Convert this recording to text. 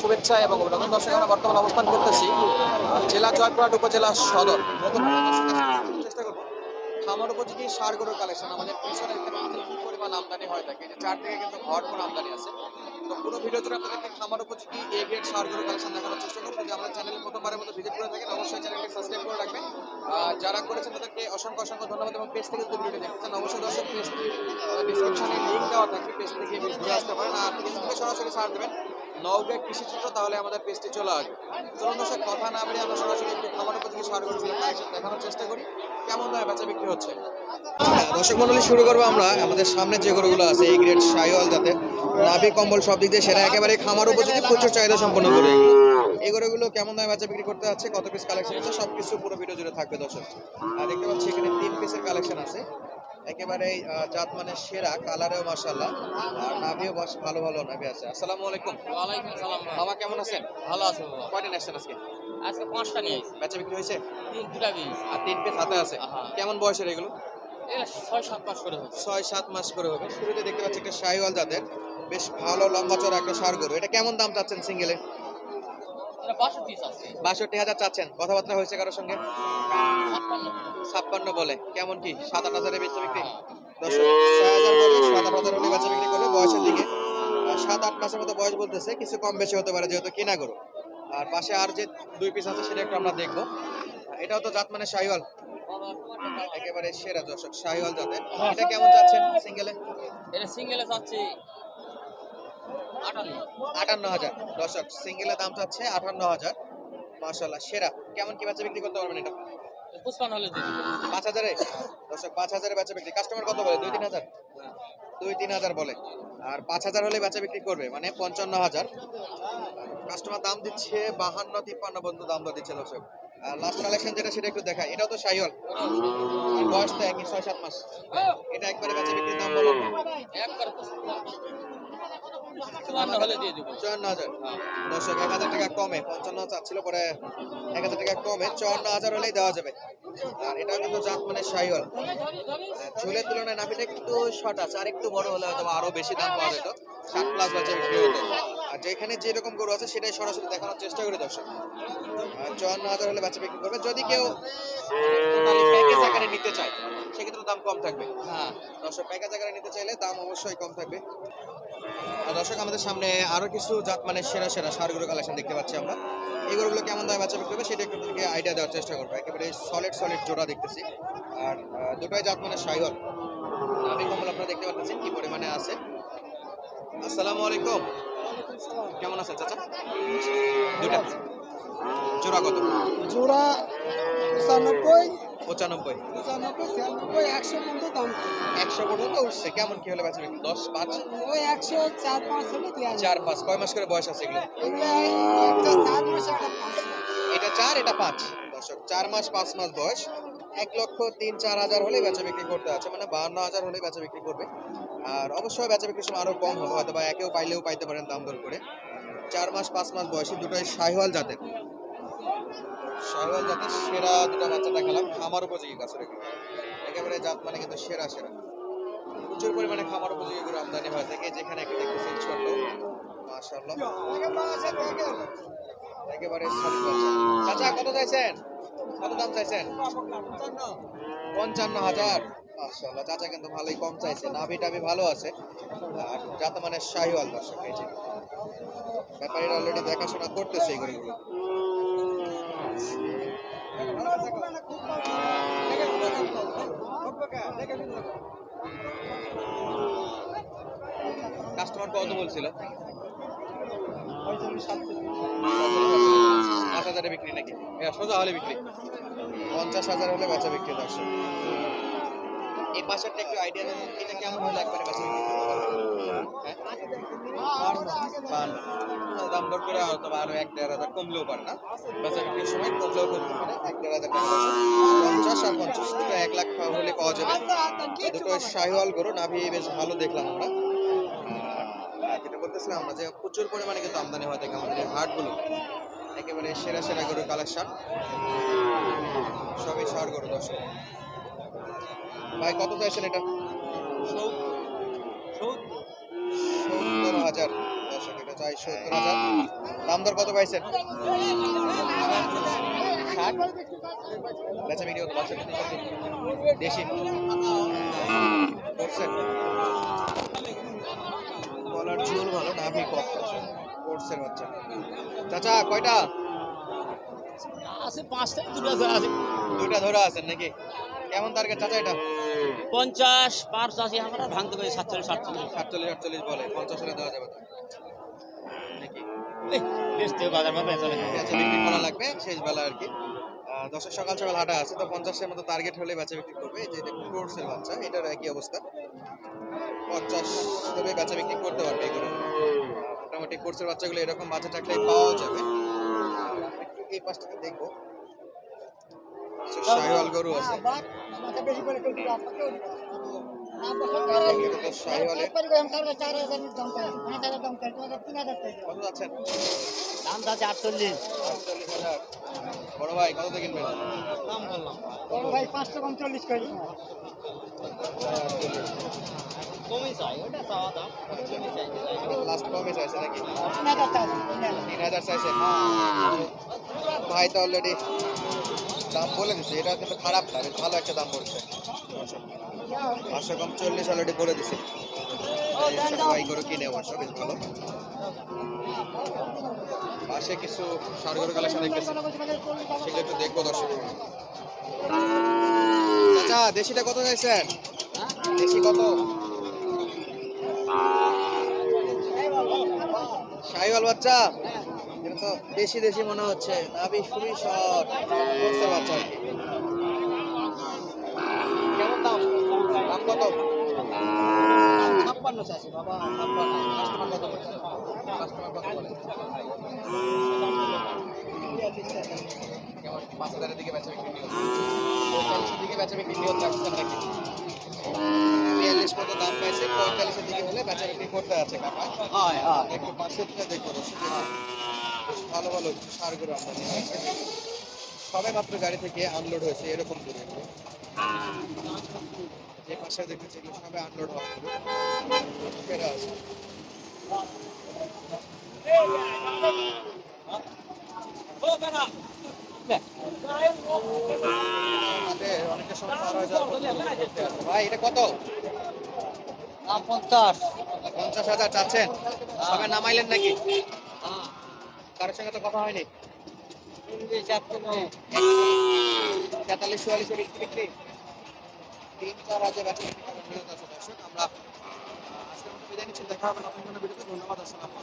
শুভেচ্ছা এবং অভিনন্দন। দর্শক, আমরা বর্তমানে অবস্থান করতেছি জেলা জয়পুরহাট উপজেলা সদর। চেষ্টা করব। খামার উপযোগী সার গরুর কালেকশন আমাদের পিছনে পরিমাণ আমদানি হয় থাকে যে চার থেকে কিন্তু ভরপুর আমদানি আছে। তো পুরো ভিডিও জুড়ে আপনাদেরকে খামার উপযোগী এ গ্রেড সার গরুর কালেকশন দেখানোর চেষ্টা করব। যদি আমাদের চ্যানেল প্রথমবারের মতো ভিজিট করে থাকেন, অবশ্যই চ্যানেলটি সাবস্ক্রাইব করে রাখবেন। যারা করেছেন তাদেরকে অসংখ্য অসংখ্য ধন্যবাদ এবং পেজ থেকে যদি ভিডিও দেখতে অবশ্যই দর্শক পেজটি ডিসক্রিপশনে লিঙ্ক দেওয়া থাকবে। পেজ থেকে ঘুরে আসতে পারেন। আর ফেসবুকে সরাসরি সার দেবেন। নওগাঁ কৃষি চিত্র তাহলে আমাদের পেজটি চলে আসবে। চলুন দর্শক কথা না বলে আমরা সরাসরি একটু খামার উপযোগী সার গরুগুলো কালেকশন দেখানোর চেষ্টা করি। কেমন দামে বেচা বিক্রি হচ্ছে? হ্যাঁ, দর্শক মন্ডলী শুরু করব আমরা। আমাদের সামনে যে গরুগুলো আছে এই গ্রেড সাইওয়াল যাতে নাভি কম্বল সব দিক দিয়ে সেটা একেবারে খামার উপযোগী প্রচুর চাহিদা সম্পন্ন করে এই গরুগুলো কেমন দামে বেচা বিক্রি করতে আছে কত পিস কালেকশন আছে সব কিছু পুরো ভিডিও জুড়ে থাকবে দর্শক। আর দেখতে পাচ্ছি এখানে তিন পিসের কালেকশন আছে। একেবারে জাত মানে সেরা কালারেও মাশাআল্লাহ আর নাভিও বাস ভালো ভালো নাভি আছে। আসসালামু আলাইকুম। ওয়ালাইকুম সালাম ভাই। মামা কেমন আছেন? ভালো আছো বাবা। কয়টা নেসছেন আজকে? আজকে পাঁচটা নিয়ে এসেছি বেচা বিক্রি হয়েছে? তিন দুটা বিশ আর তিন পিস হাতে আছে। হ্যাঁ। কেমন বয়সের এগুলো? ছয় সাত মাস করে হচ্ছে ছয় সাত মাস করে হবে। শুরুতে দেখতে পাচ্ছি একটা শাহিওয়াল জাতের বেশ ভালো লম্বা চড়া একটা সার গরু। এটা কেমন দাম চাচ্ছেন সিঙ্গেলে? বাষট্টি হাজার চাচ্ছেন। কথাবার্তা হয়েছে কারোর সঙ্গে? ছাপ্পান্ন বলে। কেমন কি? সাত আট হাজারে বেচে বিক্রি। দশ ছয় হাজার বলে সাত আট হাজার হলে বেচা বিক্রি করবে বয়সের দিকে। সাত আট মাসের মতো বয়স বলতেছে কিছু কম বেশি হতে পারে যেহেতু কেনা গরু। আর পাশে আর যে দুই পিস আছে সেটা একটু আমরা দেখব। এটাও তো জাত মানে শাহিওয়াল। একেবারে সেরা দর্শক শাহিওয়াল জাতের। এটা কেমন চাচ্ছেন সিঙ্গেলে? এটা সিঙ্গেলে চাচ্ছি আটান্ন। হাজার। দর্শক সিঙ্গেলের দাম চাচ্ছে আটান্ন হাজার। মাশাল্লাহ সেরা। কেমন কি বাচ্চা বিক্রি করতে পারবেন এটা? পুষ্পান হলে পাঁচ হাজারে? দর্শক পাঁচ হাজারে বেচা বিক্রি। কাস্টমার কত বলে? দুই তিন হাজার? দুই তিন হাজার বলে। আর পাঁচ হাজার হলে বেচা বিক্রি করবে মানে পঞ্চান্ন হাজার। কাস্টমার দাম দিচ্ছে বাহান্ন তিপ্পান্ন বন্ধু দাম দিচ্ছে দর্শক। আর লাস্ট কালেকশন যেটা সেটা একটু দেখায় এটাও তো সাইহল। বয়স তো একই ছয় সাত মাস। এটা একবারে বেচা বিক্রির দাম বলো। একবার যেখানে যেরকম গরু আছে, সেটাই সরাসরি দেখানোর চেষ্টা করি দর্শক। চুয়ান্ন হাজার হলে বাচ্চা বিক্রি করবে। যদি কেউ নিতে চায়, সেক্ষেত্রে দাম কম থাকবে। হ্যাঁ দর্শক প্যাকেজ আকারে নিতে চাইলে দাম অবশ্যই কম থাকবে। দর্শক আমাদের সামনে আরও কিছু জাত মানে সেরা সেরা সারগুলো কালেকশন দেখতে পাচ্ছি আমরা। এই গরুগুলো কেমন দামে বাচ্চা বিক্রি করবে সেটা একটু আপনাদেরকে আইডিয়া দেওয়ার চেষ্টা করব। একেবারে সলিড সলিড জোড়া দেখতেছি। আর দুটোই জাত মানে সাইহল। আমি কমল আপনারা দেখতে পাচ্ছেন কি পরিমাণে আছে। আসসালামু আলাইকুম। কেমন আছেন চাচা? দুটা। জোড়া কত? জোড়া পঁচানব্বই পঁচানব্বই। পঁচানব্বই ছিয়ানব্বই একশো পর্যন্ত দাম। একশো পর্যন্ত উঠছে। কেমন কি হলে দশ পাঁচ? ওই একশো চার পাঁচ হলে চার পাঁচ। কয় মাস করে বয়স আছে এগুলো। এটা চার এটা পাঁচ? দর্শক চার মাস পাঁচ মাস বয়স। এক লক্ষ তিন চার হাজার হলে বেচা বিক্রি করতে আছে। মানে বাহান্ন হাজার হলে বেচা বিক্রি করবে। আর অবশ্যই বেচা বিক্রির সময় আরও কম হবে। হয়তো বা একেও পাইলেও পাইতে পারেন দাম দর করে। চার মাস পাঁচ মাস বয়সী দুটোই শাহিওয়াল জাতের। শাহিওয়াল সেরা দুটো বাচ্চা দেখালাম, খামার উপযোগী গাছের এগুলো। একেবারে জাত মানে কিন্তু সেরা সেরা। প্রচুর পরিমাণে খামার উপযোগী গরু আমদানি হয়ে। থাকে যেখানে একটা দেখতেছি ছোট। মাশাআল্লাহ। একেবারে চাচা, কত চাইছেন? কত দাম চাইছেন? পঞ্চান্ন হাজার। মাশাআল্লাহ, চাচা কিন্তু ভালোই কম চাইছে। নাভি টাভি ভালো আছে। আর যাতে মানে শাহিওয়াল দর্শক, এই যে। ব্যাপারীরা অলরেডি দেখাশোনা করতেছে এই কাস্টমার কত বলছিল? পাঁচ হাজারে বিক্রি নাকি? সোজা হলে বিক্রি। পঞ্চাশ হাজার হলে বেচা বিক্রি দর্শক। এই পাশেরটা একটু আইডিয়া দেন, এটা কেমন হলে একবারে বেচা বিক্রি হ্যাঁ? বাহান্ন। দাম দর করে হয়তো আরও এক দেড় হাজার কমলেও পারে না। বেচা বিক্রির সময় কমলেও করতে পারে, এক দেড় হাজার টাকা পঞ্চাশ আর পঞ্চাশ দুটো এক লাখ হলে পাওয়া যাবে। দুটো শাহিওয়াল গরু, নাভি বেশ ভালো দেখলাম আমরা। যেটা বলতেছিলাম আমরা যে প্রচুর পরিমাণে কিন্তু আমদানি হয় থাকে আমাদের হাটগুলো। একেবারে সেরা সেরা গরু কালেকশন। সবই সার গরু দর্শক। ভাই, কত চাইছেন এটা? সত্তর হাজার। দাম দর কত পাইছেন? ষাট। বেচা বিক্রি কত বাচ্চা দেশি। করছেন? গলার ঝুল ভালো নাভি কম কোর্সের বাচ্চা চাচা কয়টা? আছে পাঁচটা দুটো ধরে আছে। ধরে আছেন নাকি? কেমন টার্গেট চাচা এটা? পঞ্চাশ পাঁচশাশি আমরা ভাঙতে পারি সাতচল্লিশ সাতচল্লিশ। সাতচল্লিশ আটচল্লিশ বলে। পঞ্চাশ হলে দেওয়া যাবে বিক্রি করা লাগবে শেষ বেলা আর কি। দশের সকাল সকাল হাঁটা আছে তো পঞ্চাশের মতো টার্গেট হলে বেচা বিক্রি করবে। যে কোর্সের বাচ্চা এটার একই অবস্থা। পঞ্চাশ তবে বেচা বিক্রি করতে পারবে এগুলো। মোটামুটি কোর্সের বাচ্চাগুলো এরকম বাচ্চা টাকলে পাওয়া যাবে। একটু এই পাশটাতে দেখব। শাহিওয়াল গরু আছে। বড় ভাই বড় ভাই পাঁচশো লাস্ট নাকি তিন হাজার ভাই তো অলরেডি দাম বলে দিছে এটা কিন্তু খারাপ না ভালো একটা দাম পড়ছে পাঁচশো কম চল্লিশ অলরেডি বলে দিছে। ভাই গরু কিনে অবশ্য বেশ ভালো। পাশে কিছু সার গরু কালেকশন সেগুলো একটু দেখব দর্শক। চাচা, দেশিটা কত চাইছেন? দেশি কত? শাহিওয়াল বাচ্চা? দেশি দেশি মনে হচ্ছে। নাভি, খুবই শর্ট। বাচ্চা। কত? ছাপ্পান্ন চাষি বাবা ছাপ্পান্ন। কত পাঁচ হাজারের দিকে বেচা বিক্রি পঁয়তাল্লিশের দিকে বেচা বিক্রি হচ্ছে বিয়াল্লিশ মতো দাম পাইছে পঁয়তাল্লিশের দিকে হলে বেচা বিক্রি করতে আছে কাকা হয় হয়। একটু পাশে থেকে দেখব ভালো ভালো সারগুলো আমদানি হয়েছে সবে মাত্র গাড়ি থেকে আনলোড হয়েছে এরকম এগুলো। যে পাশে দেখতেছি এগুলো সবে আনলোড হওয়া ফেরা আছে। অনেকটা সময় পার হয়ে যাওয়ার পর করতে আছে। ভাই এটা কত? দাম পঞ্চাশ। পঞ্চাশ হাজার চাচ্ছেন? সবে নামাইলেন নাকি? কারোর সঙ্গে তো কথা হয়নি? তেতাল্লিশ চুয়াল্লিশে বিক্রি। তিন চার বেচা বিক্রি করার আছে দর্শক। আমরা আজকের মতো বিদায় নিচ্ছি। দেখা হবে নতুন কোনো ভিডিওতে। ধন্যবাদ, আসসালামু